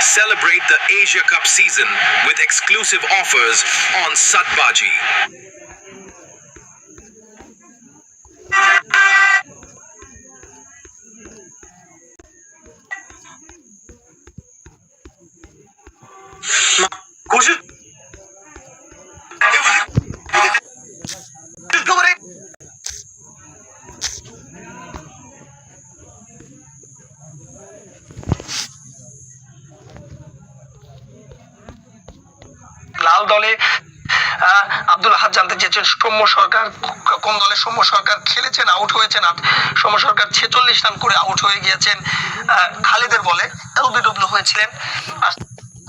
Celebrate the Asia Cup season with exclusive offers on Satbaji. লাল দলে আব্দুল আহাদ জানতে চেয়েছেন, সৌম্য সরকার কোন দলে সৌম্য সরকার খেলেছেন আউট হয়েছেন? সৌম্য সরকার ছেচল্লিশ রান করে আউট হয়ে গিয়েছেন খালেদের বলে। এলবিডব্লিউ হয়েছিলেন।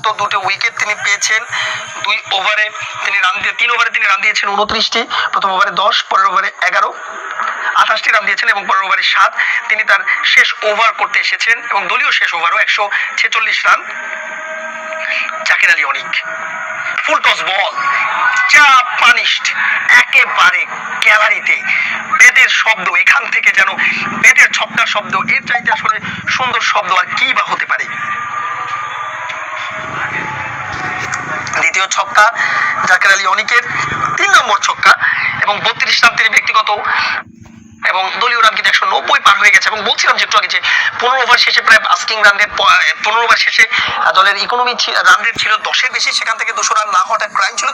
তো দুটো উইকেট তিনি পেয়েছেন, দুই ওভারে তিনি রান দিয়ে তিন ওভারে তিনি রান দিয়েছেন উনত্রিশটি। প্রথম ওভারে দশ, পরের ওভারে এগারো, আঠাশটি রান দিয়েছেন এবং পরের ওভারে সাত। তিনি তার শেষ ওভার করতে এসেছেন এবং দলীয় শেষ ওভারও একশো ছেচল্লিশ রান। জাকির আলী অনিক। বল। যা পানিশড একেবারে গ্যালারিতে। বেদের শব্দ, এখান থেকে যেন বেদের ছক্কার শব্দ, এর চাইতে আসলে সুন্দর শব্দ আর কি বা হতে পারে? দ্বিতীয় ছক্কা জাকের আলী অনিকের, তিন নম্বর ছক্কা এবং বত্রিশ রান তিনি ব্যক্তিগত এবং দলীয় রান কিন্তু একশো নব্বই হয়ে গেছে এবং বলছিলাম যে একটু আগে যে পনেরো ওভার শেষে প্রায় আস্কিং রান রেট পনেরো ওভার শেষে দলের ইকোনমি রান রেট ছিল দশের বেশি, সেখান থেকে দুশো রান না হওয়াটা ক্রাইম ছিল।